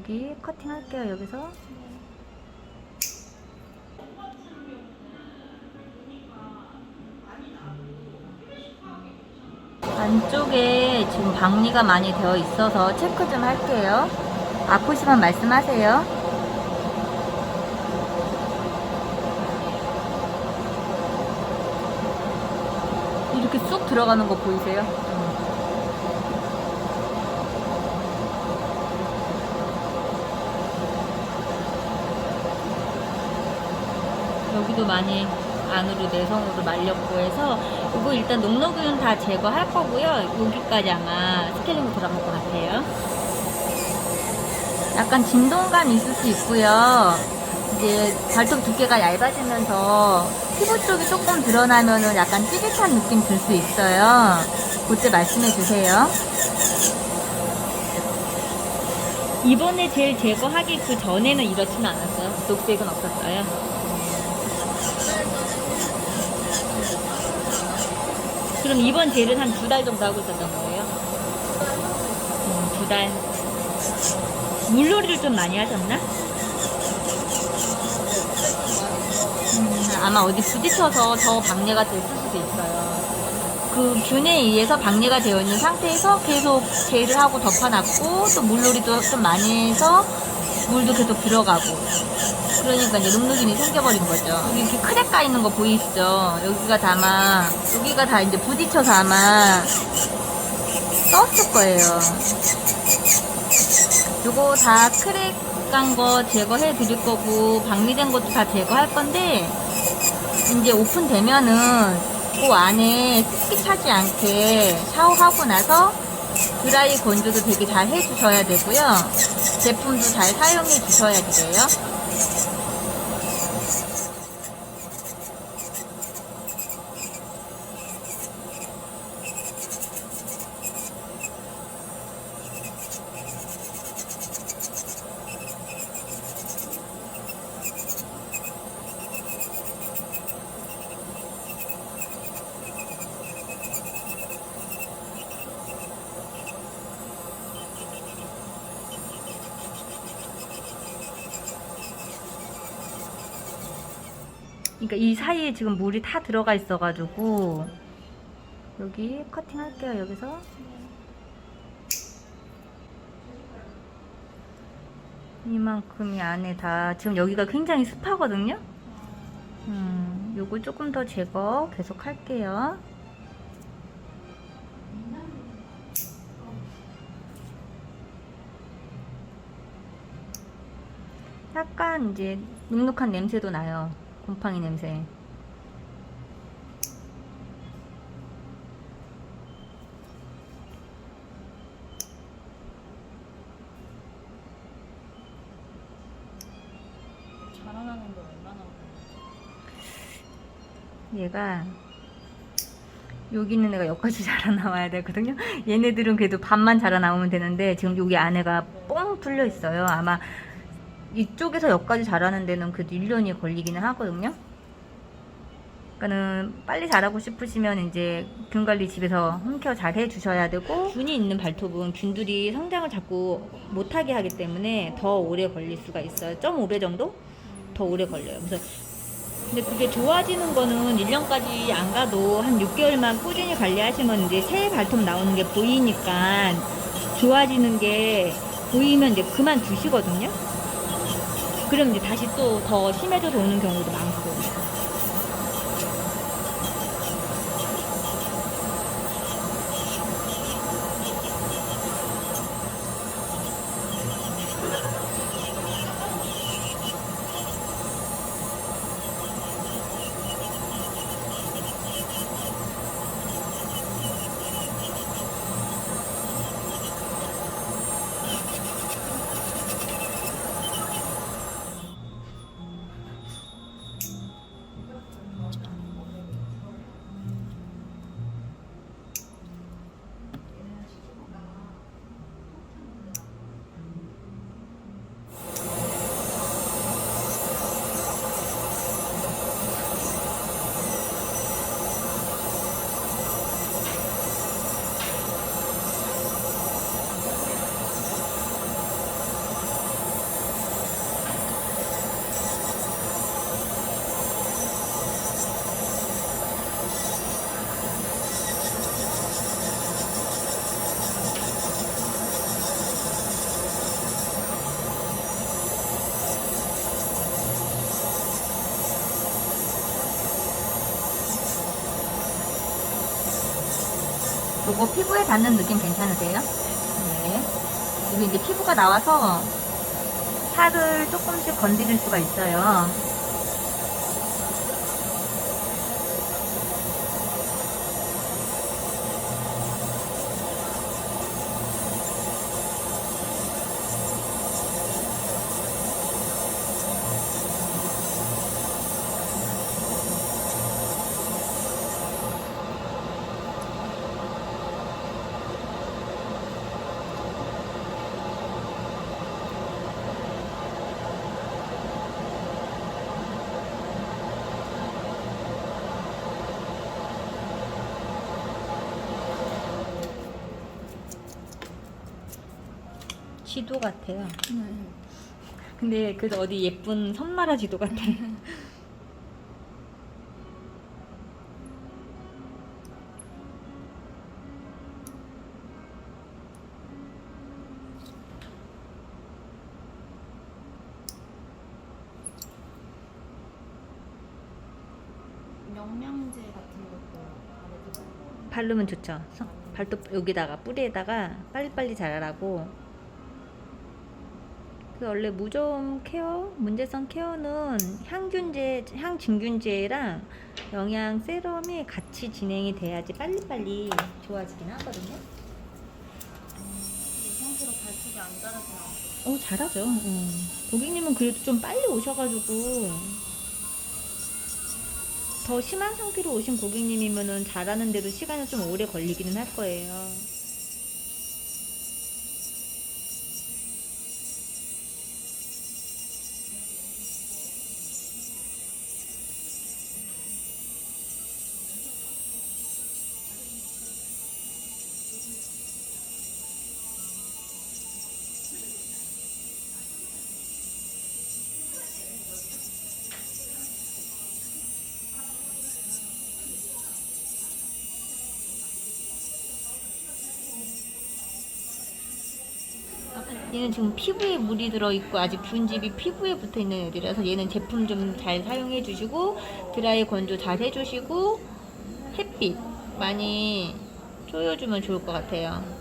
여기 커팅 할게요 여기서. 안쪽에 지금 박리가 많이 되어 있어서 체크 좀 할게요. 아프시면 말씀하세요. 이렇게 쑥 들어가는 거 보이세요? 여기도 많이 안으로 내성으로 말렸고 해서 이거 일단 녹록은 다 제거할 거고요. 여기까지 아마 스케일링 들어갈 것 같아요. 약간 진동감 있을 수 있고요. 이제 발톱 두께가 얇아지면서 피부 쪽이 조금 드러나면은 약간 찌릿한 느낌 들 수 있어요. 그때 말씀해 주세요. 이번에 제일 제거하기 그 전에는 이렇지는 않았어요. 녹색은 없었어요. 그럼 이번 젤은 한 두 달 정도 하고 있었던 거예요? 음, 두 달. 물놀이를 좀 많이 하셨나? 음, 아마 어디 부딪혀서 더 박내가 됐을 수도 있어요. 그 균에 의해서 박내가 되어 있는 상태에서 계속 젤을 하고 덮어놨고 또 물놀이도 좀 많이 해서 물도 계속 들어가고 그러니까 이제 눅눅이이 생겨버린 거죠. 여기 이렇게 크랙 가 있는 거 보이시죠? 여기가 다 아마 여기가 다 이제 부딪혀서 아마 떴을 거예요. 요거 다 크랙 간 거 제거해 드릴 거고 박리된 것도 다 제거할 건데 이제 오픈되면은 그 안에 습기 차지 않게 샤워하고 나서 드라이 건조도 되게 잘 해주셔야 되고요. 제품도 잘 사용해 주셔야 돼요. 그러니까 이 사이에 지금 물이 다 들어가 있어가지고 여기 커팅 할게요 여기서. 이만큼이 안에 다 지금 여기가 굉장히 습하거든요? 음 요거 조금 더 제거 계속 할게요. 약간 이제 눅눅한 냄새도 나요 곰팡이 냄새. 자라나는 거 얼마나 얘가 여기 있는 애가 여기까지 자라나와야 되거든요. 얘네들은 그래도 반만 자라나오면 되는데 지금 여기 안에가 뻥 뚫려 있어요. 아마 이쪽에서 여기까지 자라는 데는 그래도 1년이 걸리기는 하거든요. 그러니까는 빨리 자라고 싶으시면 이제 균 관리 집에서 홈케어 잘 해주셔야 되고 균이 있는 발톱은 균들이 성장을 자꾸 못하게 하기 때문에 더 오래 걸릴 수가 있어요. 0.5배 정도 더 오래 걸려요. 그래서 근데 그게 좋아지는 거는 1년까지 안 가도 한 6개월만 꾸준히 관리하시면 이제 새 발톱 나오는 게 보이니까 좋아지는 게 보이면 이제 그만 두시거든요. 그럼 이제 다시 또 더 심해져서 오는 경우도 많고. 요거 피부에 닿는 느낌 괜찮으세요? 네. 이게 이제 피부가 나와서 살을 조금씩 건드릴 수가 있어요. 지도 같아요. 근데 그 어디 예쁜 섬나라 지도 같아. 영양제 같은 것도 바르면 좋죠. 서- 발톱 여기다가 뿌리에다가 빨리빨리 자라라고. 그 원래 무좀 케어, 문제성 케어는 향균제, 향진균제랑 영양 세럼이 같이 진행이 돼야지 빨리빨리 좋아지긴 하거든요. 이 상태로 발톱이 안 않고 어, 잘하죠. 음. 고객님은 그래도 좀 빨리 오셔가지고 더 심한 상태로 오신 고객님이면은 잘하는데도 시간이 좀 오래 걸리기는 할 거예요. 얘는 지금 피부에 물이 들어있고 아직 균집이 피부에 붙어있는 애들이라서 얘는 제품 좀 잘 사용해 주시고 드라이 건조 잘 해주시고 햇빛 많이 쪼여주면 좋을 것 같아요.